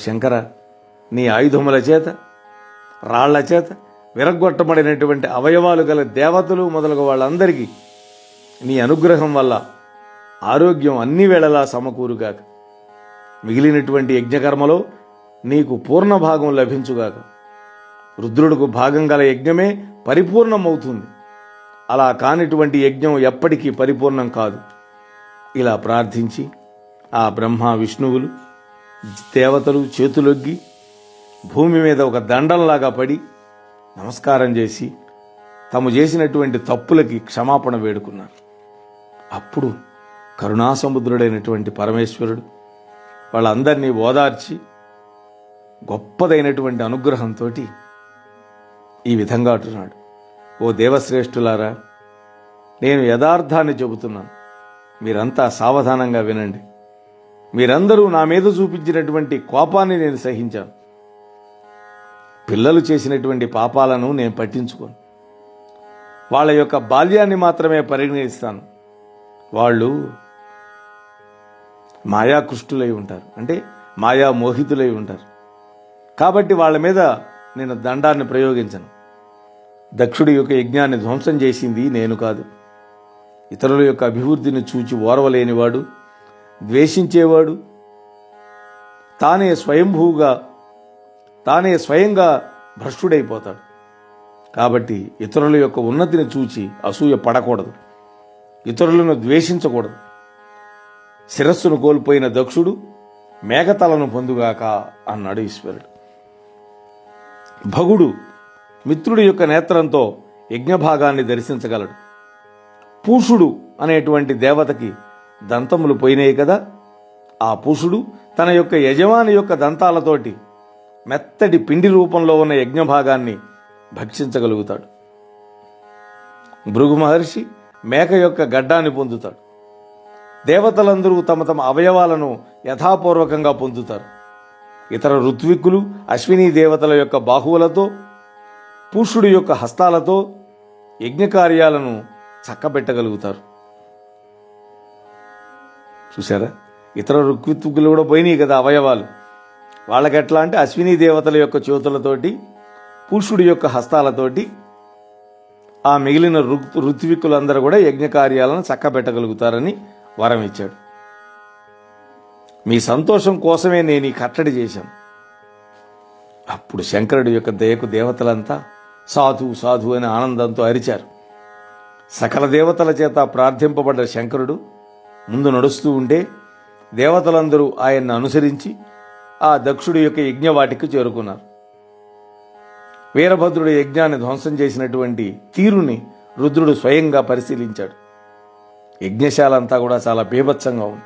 శంకర నీ ఆయుధముల చేత రాళ్ళ చేత విరగ్గొట్టబడినటువంటి అవయవాలు గల దేవతలు మొదలగు వాళ్ళందరికీ నీ అనుగ్రహం వల్ల ఆరోగ్యం అన్ని వేళలా సమకూరుగాక. మిగిలినటువంటి యజ్ఞకర్మలో నీకు పూర్ణ భాగం లభించుగాక. రుద్రుడికి భాగం గల యజ్ఞమే పరిపూర్ణమవుతుంది. అలా కానిటువంటి యజ్ఞం ఎప్పటికీ పరిపూర్ణం కాదు. ఇలా ప్రార్థించి ఆ బ్రహ్మ విష్ణువులు దేవతలు చేతులొగ్గి భూమి మీద ఒక దండంలాగా పడి నమస్కారం చేసి తాము చేసినటువంటి తప్పులకి క్షమాపణ వేడుకున్నారు. అప్పుడు కరుణాసముద్రుడైనటువంటి పరమేశ్వరుడు వాళ్ళందరినీ ఓదార్చి గొప్పదైనటువంటి అనుగ్రహంతో ఈ విధంగా అంటున్నాడు. ఓ దేవశ్రేష్ఠులారా నేను యథార్థాన్ని చెబుతున్నాను. మీరంతా సావధానంగా వినండి. మీరందరూ నా మీద చూపించినటువంటి కోపాన్ని నేను సహించాను. పిల్లలు చేసినటువంటి పాపాలను నేను పట్టించుకోను. వాళ్ళ యొక్క బాల్యాన్ని మాత్రమే పరిగణిస్తాను. వాళ్ళు మాయాకృష్టులై ఉంటారు. అంటే మాయా మోహితులై ఉంటారు. కాబట్టి వాళ్ళ మీద నేను దండాన్ని ప్రయోగించను. దక్షుడి యొక్క యజ్ఞాన్ని ధ్వంసం చేసింది నేను కాదు. ఇతరుల యొక్క అభివృద్ధిని చూచి ఓర్వలేనివాడు ద్వేషించేవాడు. తానే స్వయంభూగా తానే స్వయంగా భ్రష్టుడైపోతాడు. కాబట్టి ఇతరుల యొక్క ఉన్నతిని చూచి అసూయ పడకూడదు. ఇతరులను ద్వేషించకూడదు. శిరస్సును కోల్పోయిన దక్షుడు మేఘతలను పొందుగాక అన్నాడు ఈశ్వరుడు. భగుడు మిత్రుడి యొక్క నేత్రంతో యజ్ఞభాగాన్ని దర్శించగలడు. పూషుడు అనేటువంటి దేవతకి దంతములు పోయినాయి కదా ఆ పూషుడు తన యొక్క యజమాని యొక్క దంతాలతోటి మెత్తటి పిండి రూపంలో ఉన్న యజ్ఞభాగాన్ని భక్షించగలుగుతాడు. భృగు మహర్షి మేక యొక్క గడ్డాన్ని పొందుతాడు. దేవతలందరూ తమ తమ అవయవాలను యథాపూర్వకంగా పొందుతారు. ఇతర ఋత్విక్కులు అశ్విని దేవతల యొక్క బాహువులతో పురుషుడి యొక్క హస్తాలతో యజ్ఞకార్యాలను చక్కబెట్టగలుగుతారు. చూసారా ఇతర ఋత్విక్కులు కూడా పోయినాయి కదా అవయవాలు. వాళ్ళకి ఎట్లా అంటే అశ్విని దేవతల యొక్క చేతులతోటి పురుషుడి యొక్క హస్తాలతోటి ఆ మిగిలిన ఋత్ ఋత్విక్కులందరూ కూడా యజ్ఞకార్యాలను చక్కబెట్టగలుగుతారని వరం ఇచ్చాడు. మీ సంతోషం కోసమే నేను ఈ కట్టడి చేశాను అప్పుడు శంకరుడి యొక్క దయకు దేవతలంతా సాధు సాధు అని ఆనందంతో అరిచారు. సకల దేవతల చేత ప్రార్థింపబడ్డ శంకరుడు ముందు నడుస్తూ ఉంటే దేవతలందరూ ఆయన్ని అనుసరించి ఆ దక్షుడి యొక్క యజ్ఞవాటికి చేరుకున్నారు. వీరభద్రుడి యజ్ఞాన్ని ధ్వంసం చేసినటువంటి తీరుని రుద్రుడు స్వయంగా పరిశీలించాడు. యజ్ఞశాల అంతా కూడా చాలా బీభత్సంగా ఉంది.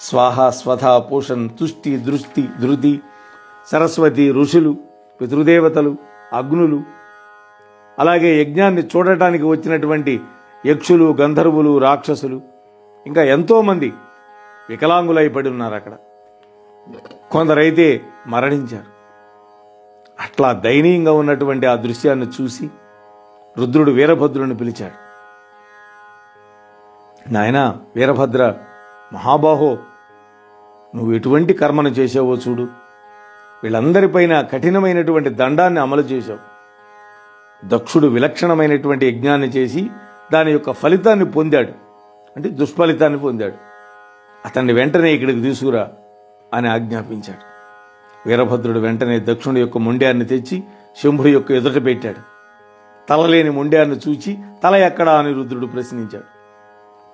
స్వాహ స్వధ పోషణ్ తుష్టి దృష్టి ధృతి సరస్వతి ఋషులు పితృదేవతలు అగ్నులు అలాగే యజ్ఞాన్ని చూడటానికి వచ్చినటువంటి యక్షులు గంధర్వులు రాక్షసులు ఇంకా ఎంతోమంది వికలాంగులైపడి ఉన్నారు అక్కడ. కొందరైతే మరణించారు. అట్లా దయనీయంగా ఉన్నటువంటి ఆ దృశ్యాన్ని చూసి రుద్రుడు వీరభద్రుని పిలిచాడు. నాయన వీరభద్ర మహాబాహో నువ్వు ఎటువంటి కర్మను చేసావో చూడు. వీళ్ళందరిపైన కఠినమైనటువంటి దండాన్ని అమలు చేశావు. దక్షుడు విలక్షణమైనటువంటి యజ్ఞాన్ని చేసి దాని యొక్క ఫలితాన్ని పొందాడు. అంటే దుష్ఫలితాన్ని పొందాడు. అతన్ని వెంటనే ఇక్కడికి తీసుకురా అని ఆజ్ఞాపించాడు. వీరభద్రుడు వెంటనే దక్షుడి యొక్క ముండ్యాన్ని తెచ్చి శంభుడి యొక్క ఎదుట పెట్టాడు. తలలేని ముండ్యాన్ని చూచి తల ఎక్కడా అని రుద్రుడు ప్రశ్నించాడు.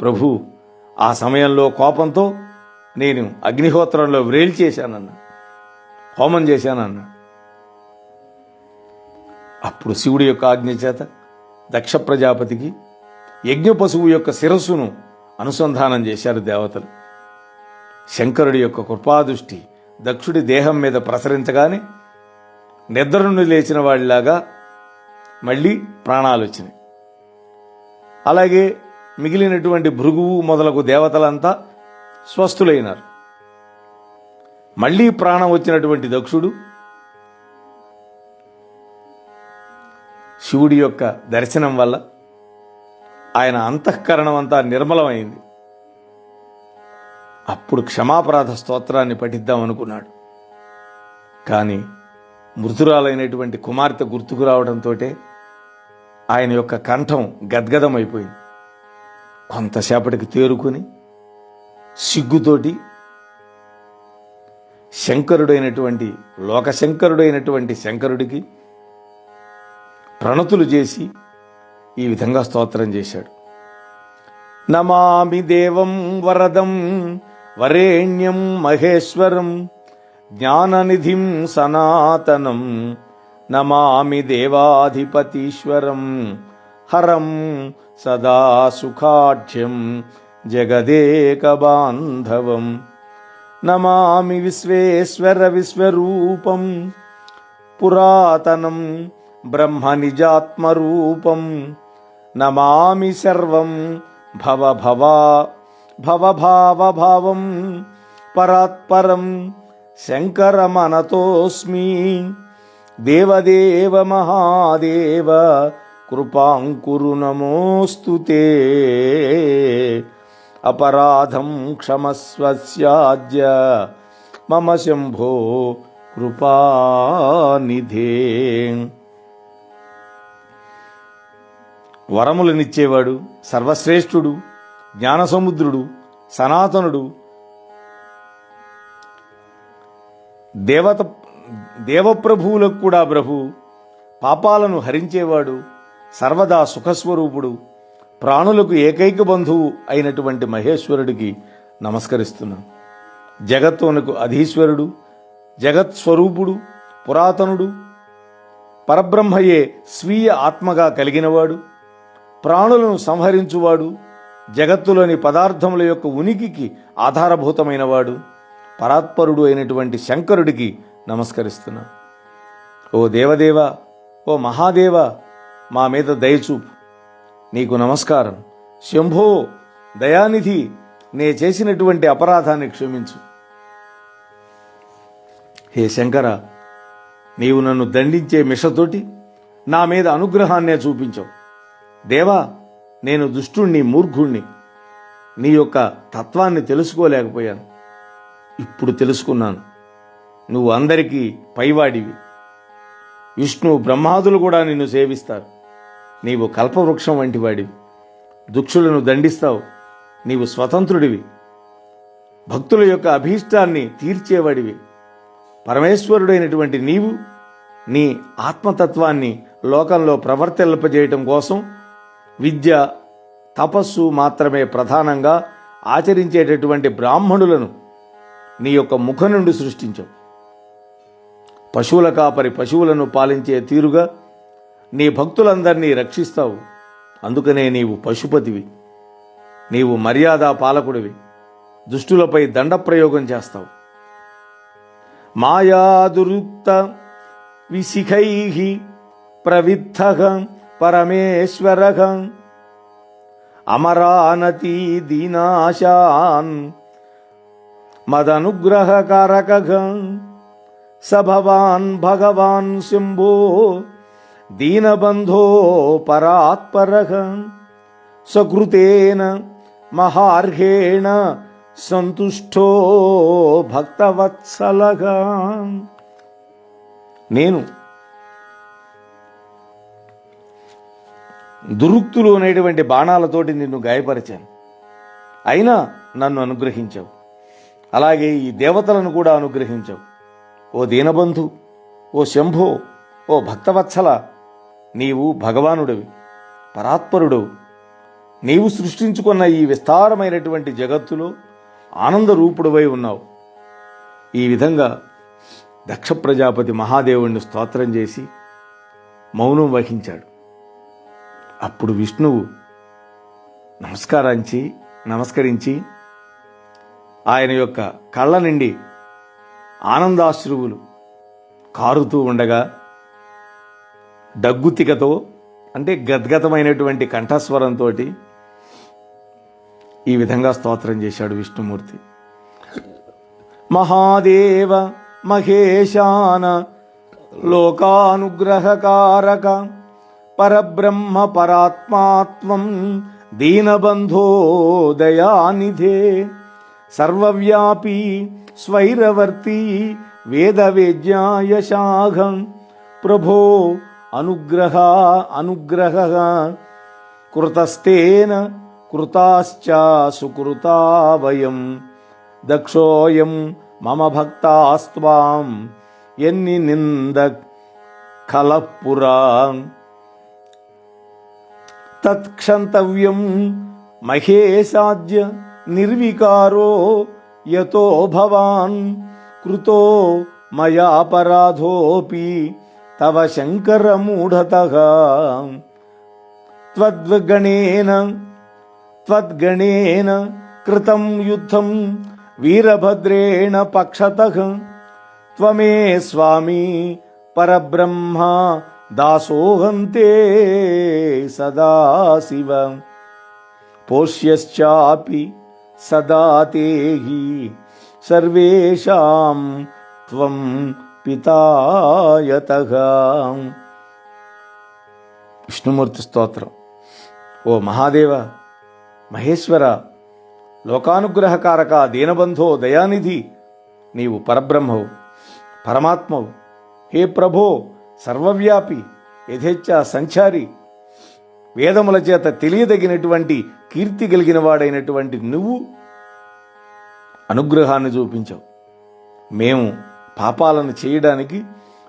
ప్రభు ఆ సమయంలో కోపంతో నేను అగ్నిహోత్రంలో వ్రేల్ చేశానన్న హోమం చేశానన్న. అప్పుడు శివుడి యొక్క ఆజ్ఞ చేత దక్ష ప్రజాపతికి యజ్ఞ పశువు యొక్క శిరస్సును అనుసంధానం చేశారు దేవతలు. శంకరుడి యొక్క కృపాదృష్టి దక్షుడి దేహం మీద ప్రసరించగానే నిద్ర నుండి లేచిన వాడిలాగా మళ్ళీ ప్రాణాలు వచ్చినాయి అలాగే మిగిలినటువంటి భృగువు మొదలగు దేవతలంతా స్వస్థులైనారు. మళ్ళీ ప్రాణం వచ్చినటువంటి దక్షుడు శివుడి యొక్క దర్శనం వల్ల ఆయన అంతఃకరణం అంతా నిర్మలమైంది. అప్పుడు క్షమాపరాధ స్తోత్రాన్ని పఠిద్దాం అనుకున్నాడు. కానీ మృతురాలైనటువంటి కుమార్తె గుర్తుకు రావడంతో ఆయన యొక్క కంఠం గద్గదమైపోయింది. కొంతసేపటికి తేరుకుని సిగ్గుతోటి శంకరుడైనటువంటి లోకశంకరుడైనటువంటి శంకరుడికి ప్రణతులు చేసి ఈ విధంగా స్తోత్రం చేశాడు. నమామి దేవం వరదం వరేణ్యం మహేశ్వరం జ్ఞాననిధిం సనాతనం నమామి దేవాధిపతీశ్వరం హరం సదా సుఖాఢ్యం జగదేకబాంధవం. నమామి విశ్వేశ్వర విశ్వరూపం పురాతనం బ్రహ్మ నిజాత్మరూపం నమామి సర్వం భవ భవా భవభావభావం పరాత్పరం శంకరమనతోస్మి దేవదేవ మహాదేవ కృపాంకురు నమోస్తు అపరాధం క్షమస్వస్యాద్య మమ శంభో కృపానిధే. వరములనిచ్చేవాడు సర్వశ్రేష్ఠుడు జ్ఞానసముద్రుడు సనాతనుడు. దేవత దేవప్రభువులకు కూడా ప్రభు పాపాలను హరించేవాడు సర్వదా సుఖస్వరూపుడు ప్రాణులకు ఏకైక బంధువు అయినటువంటి మహేశ్వరుడికి నమస్కరిస్తున్నాను. జగత్తునకు అధీశ్వరుడు జగత్ స్వరూపుడు పురాతనుడు పరబ్రహ్మయే స్వీయ ఆత్మగా కలిగినవాడు. ప్రాణులను సంహరించువాడు జగత్తులోని పదార్థముల యొక్క ఉనికికి ఆధారభూతమైనవాడు పరాత్పరుడు అయినటువంటి శంకరుడికి నమస్కరిస్తున్నా. ఓ దేవదేవ ఓ మహాదేవ మా మీద దయచూపు. నీకు నమస్కారం. శంభో దయానిధి నే చేసినటువంటి అపరాధాన్ని క్షమించు. హే శంకర నీవు నన్ను దండించే మిషతోటి నా మీద అనుగ్రహాన్నే చూపించావు. దేవా నేను దుష్టుణ్ణి మూర్ఘుణ్ణి నీ యొక్క తత్వాన్ని తెలుసుకోలేకపోయాను. ఇప్పుడు తెలుసుకున్నాను. నువ్వు అందరికీ పైవాడివి. విష్ణు బ్రహ్మాదులు కూడా నిన్ను సేవిస్తారు. నీవు కల్పవృక్షం వంటి వాడివి దుక్షులను దండిస్తావు. నీవు స్వతంత్రుడివి. భక్తుల యొక్క అభీష్టాన్ని తీర్చేవాడివి. పరమేశ్వరుడైనటువంటి నీవు నీ ఆత్మతత్వాన్ని లోకంలో ప్రవర్తిల్పజేయటం కోసం విద్య తపస్సు మాత్రమే ప్రధానంగా ఆచరించేటటువంటి బ్రాహ్మణులను నీ యొక్క ముఖ నుండి సృష్టించవు. పశువుల కాపరి పశువులను పాలించే తీరుగా నీ భక్తులందరినీ రక్షిస్తావు. అందుకనే నీవు పశుపతివి. నీవు మర్యాద పాలకుడివి. దుష్టులపై దండప్రయోగం చేస్తావు. మాయాదురుక్త విశిఖై ప్రవిద్ధ పరమేశ్వర అమరానతి దీనాశాన్. మదనుగ్రహకారక స భవాన్ భగవాన్ శంభో. దీనబంధో పరాత్పర సకృతేన మహార్హేణ సంతుష్టో భక్తవత్సలగా నేను దురుక్తులు అనేటువంటి బాణాలతోటి నిన్ను గాయపరిచాను. అయినా నన్ను అనుగ్రహించావు. అలాగే ఈ దేవతలను కూడా అనుగ్రహించావు. ఓ దీనబంధు ఓ శంభో ఓ భక్తవత్సల నీవు భగవానుడివి పరాత్పరుడు నీవు సృష్టించుకున్న ఈ విస్తారమైనటువంటి జగత్తులో ఆనంద రూపుడువై ఉన్నావు. ఈ విధంగా దక్ష ప్రజాపతి మహాదేవుణ్ణి స్తోత్రం చేసి మౌనం వహించాడు. అప్పుడు విష్ణువు నమస్కారించి నమస్కరించి ఆయన యొక్క కళ్ళ నుండి ఆనందాశ్రువులు కారుతూ ఉండగా డగ్గుతికతో అంటే గద్గతమైనటువంటి కంఠస్వరంతో ఈ విధంగా స్తోత్రం చేశాడు విష్ణుమూర్తి. మహాదేవ మహేశాన లోకానుగ్రహకారక పరబ్రహ్మ పరాత్మాత్మం దీనబంధో దయానిధే సర్వవ్యాపీ స్వైరవర్తి వేదవేద్యాయ శాఘం ప్రభో అనుగ్రహ అనుగ్రహ. కృతస్తేన కృతాశ్చ సుకృతా వయం. దక్షోయం మమ భక్తాస్వాం ఎన్ని నింద ఖలపురా తత్క్షంతవ్యం మహేశాద్య నిర్వికారో యతో భవాన్ కృతో మయాపరాధోపి తవ శంకరమూఢత త్వద్గణేన త్వద్గణేన కృతం యుద్ధం వీరభద్రేణ పక్షత. త్వమే స్వామి పరబ్రహ్మ దాసోహంతే సదాశివ పోష్యశ్చాపి సదా తేహి సర్వేషాం త్వం పితాయతః. విష్ణుమూర్తి స్తోత్రం. ఓ మహాదేవ మహేశ్వర లోకానుగ్రహకారక దీనబంధో దయానిధి నీవు పరబ్రహ్మవు పరమాత్మవు హే ప్రభో సర్వవ్యాపి యథేచ్ఛ సంచారి వేదముల చేత తెలియదగినటువంటి కీర్తి కలిగిన వాడైనటువంటి నువ్వు అనుగ్రహాన్ని చూపించావు. మేము పాపాలను చేయడానికి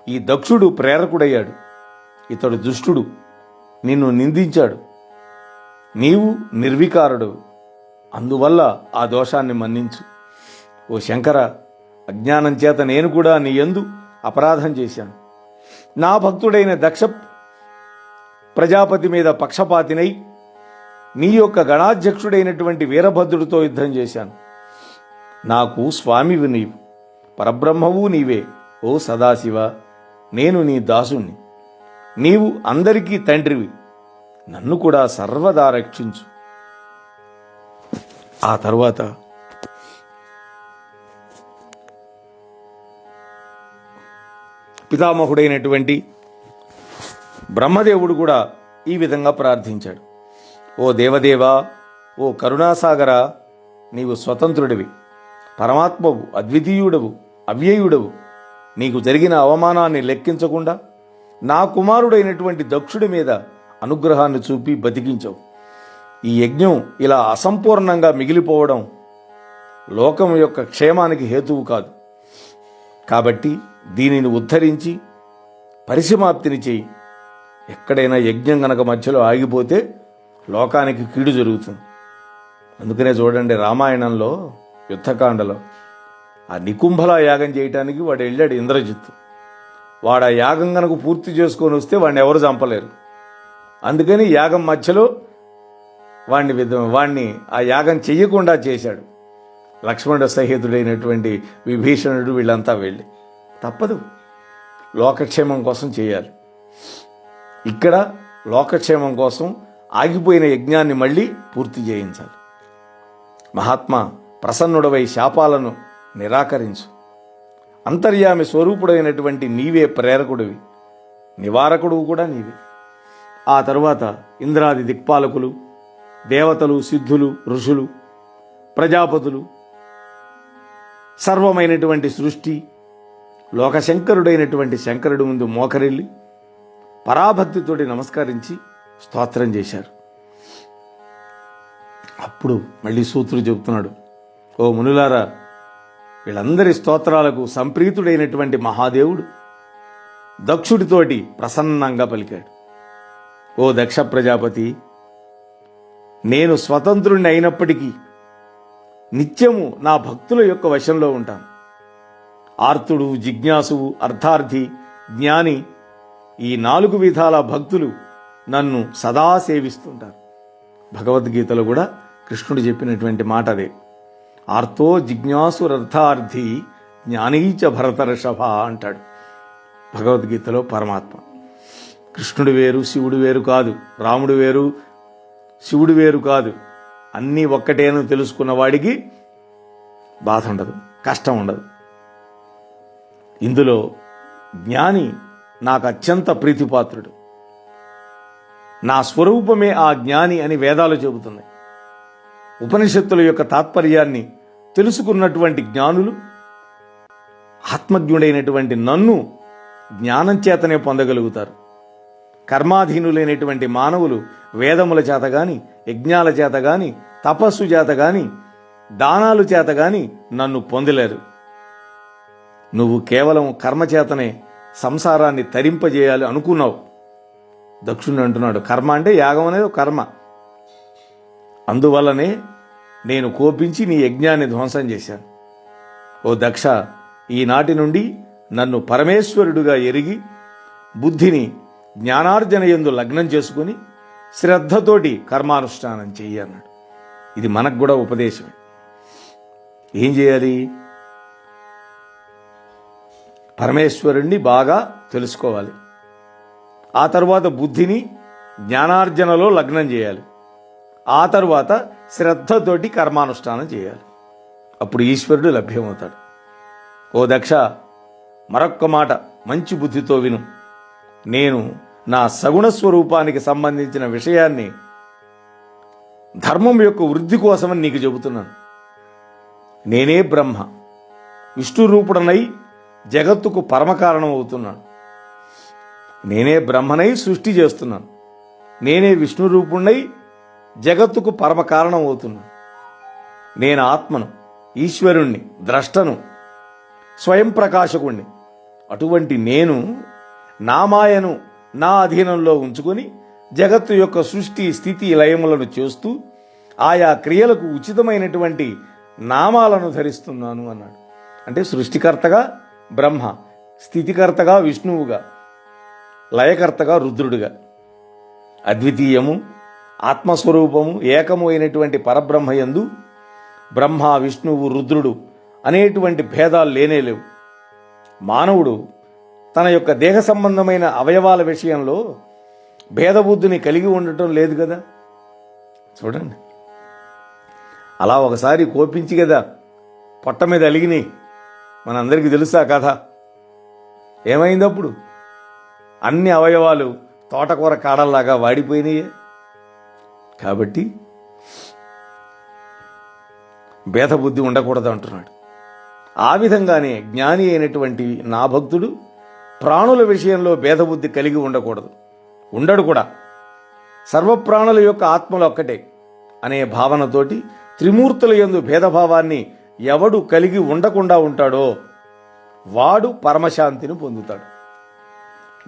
ఈ దక్షుడు ప్రేరకుడయ్యాడు. ఇతడు దుష్టుడు. నిన్ను నిందించాడు. నీవు నిర్వికారుడు. అందువల్ల ఆ దోషాన్ని మన్నించు. ఓ శంకర అజ్ఞానం చేత నేను కూడా నీ ఎందు అపరాధం చేశాను. నా భక్తుడైన దక్ష ప్రజాపతి మీద పక్షపాతినై నీ యొక్క గణాధ్యక్షుడైనటువంటి వీరభద్రుడితో యుద్ధం చేశాను. నాకు స్వామివి నీవు పరబ్రహ్మవు నీవే ఓ సదాశివ నేను నీ దాసుణ్ణి. నీవు అందరికీ తండ్రివి నన్ను కూడా సర్వదా రక్షించు. ఆ తర్వాత పితామహుడైనటువంటి బ్రహ్మదేవుడు కూడా ఈ విధంగా ప్రార్థించాడు. ఓ దేవదేవా ఓ కరుణాసాగర నీవు స్వతంత్రుడివి. పరమాత్మవు అద్వితీయుడవు అవ్యయుడవు. నీకు జరిగిన అవమానాన్ని లెక్కించకుండా నా కుమారుడైనటువంటి దక్షుడి మీద అనుగ్రహాన్ని చూపి బతికించవు. ఈ యజ్ఞం ఇలా అసంపూర్ణంగా మిగిలిపోవడం లోకం యొక్క క్షేమానికి హేతువు కాదు. కాబట్టి దీనిని ఉద్ధరించి పరిసమాప్తిని చేయి. ఎక్కడైనా యజ్ఞం గనక మధ్యలో ఆగిపోతే లోకానికి కీడు జరుగుతుంది. అందుకనే చూడండి రామాయణంలో యుద్ధకాండలో ఆ నికుంభల యాగం చేయటానికి వాడు వెళ్ళాడు ఇంద్రజిత్తు. వాడు ఆ యాగం కనుక పూర్తి చేసుకొని వస్తే వాడిని ఎవరు చంపలేరు. అందుకని యాగం మధ్యలో వాణ్ణి విధ వాణ్ణి ఆ యాగం చెయ్యకుండా చేశాడు. లక్ష్మణుడు సహితుడైనటువంటి విభీషణుడు వీళ్ళంతా వెళ్ళి తప్పదు. లోకక్షేమం కోసం చేయాలి. ఇక్కడ లోకక్షేమం కోసం ఆగిపోయిన యజ్ఞాన్ని మళ్ళీ పూర్తి చేయించాలి. మహాత్మా ప్రసన్నుడవై శాపాలను నిరాకరించు. అంతర్యామి స్వరూపుడైనటువంటి నీవే ప్రేరకుడివి. నివారకుడు కూడా నీవే. ఆ తరువాత ఇంద్రాది దిక్పాలకులు దేవతలు సిద్ధులు ఋషులు ప్రజాపతులు సర్వమైనటువంటి సృష్టి లోకశంకరుడైనటువంటి శంకరుడి ముందు మోకరిల్లి పరాభక్తితోటి నమస్కరించి స్తోత్రం చేశారు. అప్పుడు మళ్ళీ సూత్రుడు చెబుతున్నాడు ఓ మునులారా వీళ్ళందరి స్తోత్రాలకు సంప్రీతుడైనటువంటి మహాదేవుడు దక్షుడితోటి ప్రసన్నంగా పలికాడు. ఓ దక్ష ప్రజాపతి నేను స్వతంత్రుణ్ణి అయినప్పటికీ నిత్యము నా భక్తుల యొక్క వశంలో ఉంటాను. ఆర్తుడు జిజ్ఞాసువు అర్థార్థి జ్ఞాని ఈ నాలుగు విధాల భక్తులు నన్ను సదా సేవిస్తుంటారు. భగవద్గీతలో కూడా కృష్ణుడు చెప్పినటువంటి మాట అదే. ఆర్తో జిజ్ఞాసురర్థార్థి జ్ఞానీచ భరతర్షభ అంటాడు భగవద్గీతలో పరమాత్మ. కృష్ణుడు వేరు శివుడు వేరు కాదు రాముడు వేరు శివుడు వేరు కాదు. అన్నీ ఒక్కటేను తెలుసుకున్న వాడికి బాధ ఉండదు కష్టం ఉండదు. ఇందులో జ్ఞాని నాకు అత్యంత ప్రీతిపాత్రుడు. నా స్వరూపమే ఆ జ్ఞాని అని వేదాలు చెబుతున్నాయి. ఉపనిషత్తుల యొక్క తాత్పర్యాన్ని తెలుసుకున్నటువంటి జ్ఞానులు ఆత్మజ్ఞుడైనటువంటి నన్ను జ్ఞానం చేతనే పొందగలుగుతారు. కర్మాధీనులైనటువంటి మానవులు వేదముల చేత గాని యజ్ఞాల చేత గాని తపస్సు చేత గాని దానాలు చేత గాని నన్ను పొందలేరు. నువ్వు కేవలం కర్మ చేతనే సంసారాన్ని తరింపజేయాలి అనుకున్నావు. దక్షుణ్ణి అంటున్నాడు కర్మ అంటే యాగం అనేది కర్మ. అందువల్లనే నేను కోపించి నీ యజ్ఞాన్ని ధ్వంసం చేశాను. ఓ దక్ష ఈనాటి నుండి నన్ను పరమేశ్వరుడుగా ఎరిగి బుద్ధిని జ్ఞానార్జన ఎందు లగ్నం చేసుకుని శ్రద్ధతోటి కర్మానుష్ఠానం చెయ్యి అన్నాడు. ఇది మనకు కూడా ఉపదేశమే. ఏం చేయాలి? పరమేశ్వరుణ్ణి బాగా తెలుసుకోవాలి. ఆ తర్వాత బుద్ధిని జ్ఞానార్జనలో లగ్నం చేయాలి. ఆ తర్వాత శ్రద్ధతోటి కర్మానుష్ఠానం చేయాలి. అప్పుడు ఈశ్వరుడు లభ్యమవుతాడు. ఓ దక్ష మరొక్క మాట మంచి బుద్ధితో విను. నేను నా సగుణ స్వరూపానికి సంబంధించిన విషయాన్ని ధర్మం యొక్క వృద్ధి కోసమని నీకు చెబుతున్నాను. నేనే బ్రహ్మ. విష్ణు రూపుడనై జగత్తుకు పరమకారణం అవుతున్నాను నేనే బ్రహ్మనై సృష్టి చేస్తున్నాను. నేనే విష్ణు రూపుణ్ణై జగత్తుకు పరమ కారణం అవుతున్నాను నేను ఆత్మను ఈశ్వరుణ్ణి ద్రష్టను స్వయం ప్రకాశకుణ్ణి అటువంటి నేను నా మాయను నా అధీనంలో ఉంచుకొని జగత్తు యొక్క సృష్టి స్థితి లయములను చేస్తూ ఆయా క్రియలకు ఉచితమైనటువంటి నామాలను ధరిస్తున్నాను అన్నాడు. అంటే సృష్టికర్తగా బ్రహ్మ స్థితికర్తగా విష్ణువుగా లయకర్తగా రుద్రుడుగా. అద్వితీయము ఆత్మస్వరూపము ఏకము అయినటువంటి పరబ్రహ్మయందు బ్రహ్మ విష్ణువు రుద్రుడు అనేటువంటి భేదాలు లేనే లేవు. మానవుడు తన యొక్క దేహ సంబంధమైన అవయవాల విషయంలో భేదబుద్ధిని కలిగి ఉండటం లేదు కదా? చూడండి. అలా ఒకసారి కోపించి కదా పొట్ట మీద అలిగినాయి మనందరికీ తెలుసా కథ? ఏమైందప్పుడు? అన్ని అవయవాలు తోటకూర కాడల్లాగా వాడిపోయినాయే. కాబట్టి భేదబుద్ధి ఉండకూడదు అంటున్నాడు. ఆ విధంగానే జ్ఞాని అయినటువంటి నా భక్తుడు ప్రాణుల విషయంలో భేదబుద్ధి కలిగి ఉండకూడదు. ఉండడు కూడా. సర్వప్రాణుల యొక్క ఆత్మలు ఒక్కటే అనే భావనతోటి త్రిమూర్తుల యందు భేదభావాన్ని ఎవడు కలిగి ఉండకుండా ఉంటాడో వాడు పరమశాంతిని పొందుతాడు.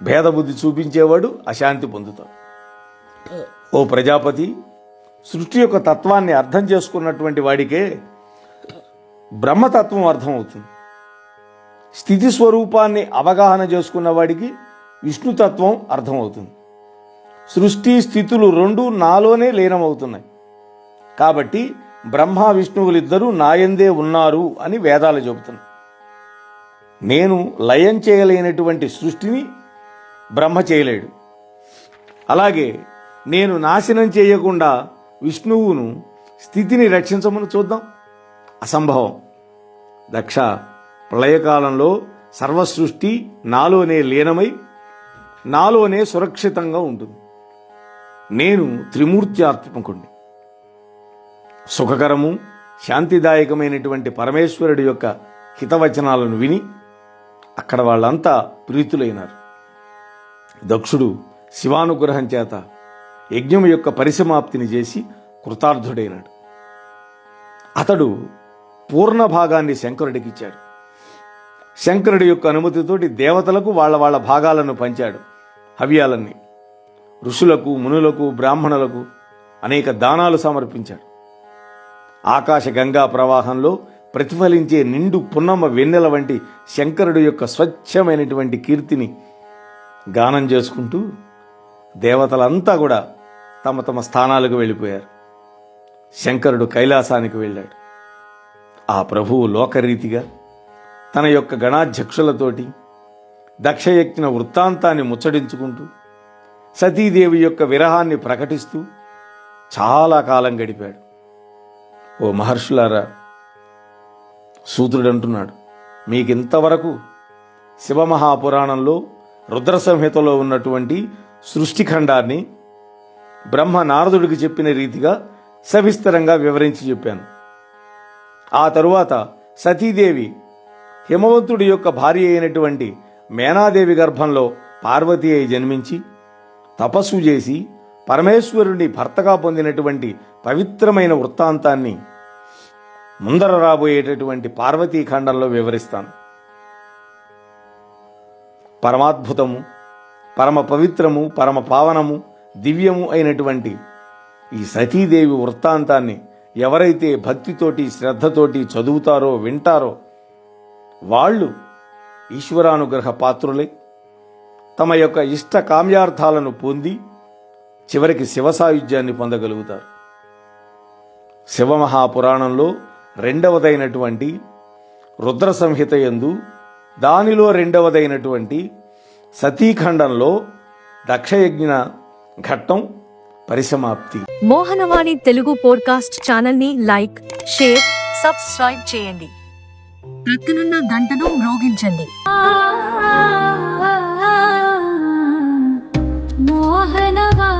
భేదబుద్ధి చూపించేవాడు అశాంతి పొందుతాడు. ఓ ప్రజాపతి సృష్టి యొక్క తత్వాన్ని అర్థం చేసుకున్నటువంటి వాడికే బ్రహ్మతత్వం అర్థమవుతుంది. స్థితి స్వరూపాన్ని అవగాహన చేసుకున్న వాడికి విష్ణుతత్వం అర్థమవుతుంది. సృష్టి స్థితులు రెండు నాలోనే లీనమవుతున్నాయి. కాబట్టి బ్రహ్మ విష్ణువులిద్దరూ నాయందే ఉన్నారు అని వేదాలు చెబుతున్నాయి. నేను లయం చేయలేనటువంటి సృష్టిని బ్రహ్మ చేయలేడు. అలాగే నేను నాశనం చేయకుండా విష్ణువును స్థితిని రక్షించమని చూద్దాం. అసంభవం. దక్ష ప్రళయకాలంలో సర్వసృష్టి నాలోనే లీనమై నాలోనే సురక్షితంగా ఉంటుంది. నేను త్రిమూర్త్యాత్మకుణ్ణి. సుఖకరము శాంతిదాయకమైనటువంటి పరమేశ్వరుడి యొక్క హితవచనాలను విని అక్కడ వాళ్ళంతా ప్రీతులైనారు. దక్షుడు శివానుగ్రహం చేత యజ్ఞం యొక్క పరిసమాప్తిని చేసి కృతార్థుడైనాడు. అతడు పూర్ణ భాగాన్ని శంకరుడికి ఇచ్చాడు. శంకరుడి యొక్క అనుమతితోటి దేవతలకు వాళ్ళ వాళ్ళ భాగాలను పంచాడు. హవ్యాలన్నీ ఋషులకు మునులకు బ్రాహ్మణులకు అనేక దానాలు సమర్పించాడు. ఆకాశగంగా ప్రవాహంలో ప్రతిఫలించే నిండు పున్నమ్మ వెన్నెల వంటి శంకరుడు యొక్క స్వచ్ఛమైనటువంటి కీర్తిని గానం చేసుకుంటూ దేవతలంతా కూడా తమ తమ స్థానాలకు వెళ్ళిపోయారు. శంకరుడు కైలాసానికి వెళ్ళాడు. ఆ ప్రభువు లోకరీతిగా తన యొక్క గణాధ్యక్షులతోటి దక్షయజ్ఞ వృత్తాంతాన్ని ముచ్చడించుకుంటూ సతీదేవి యొక్క విరహాన్ని ప్రకటిస్తూ చాలా కాలం గడిపాడు. ఓ మహర్షులారా సూత్రుడు అంటున్నాడు మీకింతవరకు శివమహాపురాణంలో రుద్ర సంహితలో ఉన్నటువంటి సృష్టిఖండాన్ని బ్రహ్మ నారదుడికి చెప్పిన రీతిగా సవిస్తరంగా వివరించి చెప్పాను. ఆ తరువాత సతీదేవి హిమవంతుడి యొక్క భార్య అయినటువంటి మేనాదేవి గర్భంలో పార్వతి అయి జన్మించి తపస్సు చేసి పరమేశ్వరుని భర్తగా పొందినటువంటి పవిత్రమైన వృత్తాంతాన్ని ముందర రాబోయేటటువంటి పార్వతీ ఖండంలో వివరిస్తాను. పరమాద్భుతము పరమ పవిత్రము పరమ పావనము దివ్యము అయినటువంటి ఈ సతీదేవి వృత్తాంతాన్ని ఎవరైతే భక్తితోటి శ్రద్ధతోటి చదువుతారో వింటారో వాళ్ళు ఈశ్వరానుగ్రహ పాత్రులై తమ యొక్క ఇష్ట కామ్యార్థాలను పొంది చివరికి శివ సాయుధ్యాన్ని పొందగలుగుతారు. శివమహాపురాణంలో రెండవదైనటువంటి రుద్ర సంహిత ఎందు దానిలో రెండవదైనటువంటి సతీఖండంలో దక్షయజ్ఞ ఘట్టం పరిసమాప్తి. మోహనవాణి తెలుగు పోడ్కాస్ట్ ఛానల్ని లైక్ షేర్ సబ్స్క్రైబ్ చేయండి. ప్రక్కనున్న గంటను మ్రోగించండి. మోహనవాణి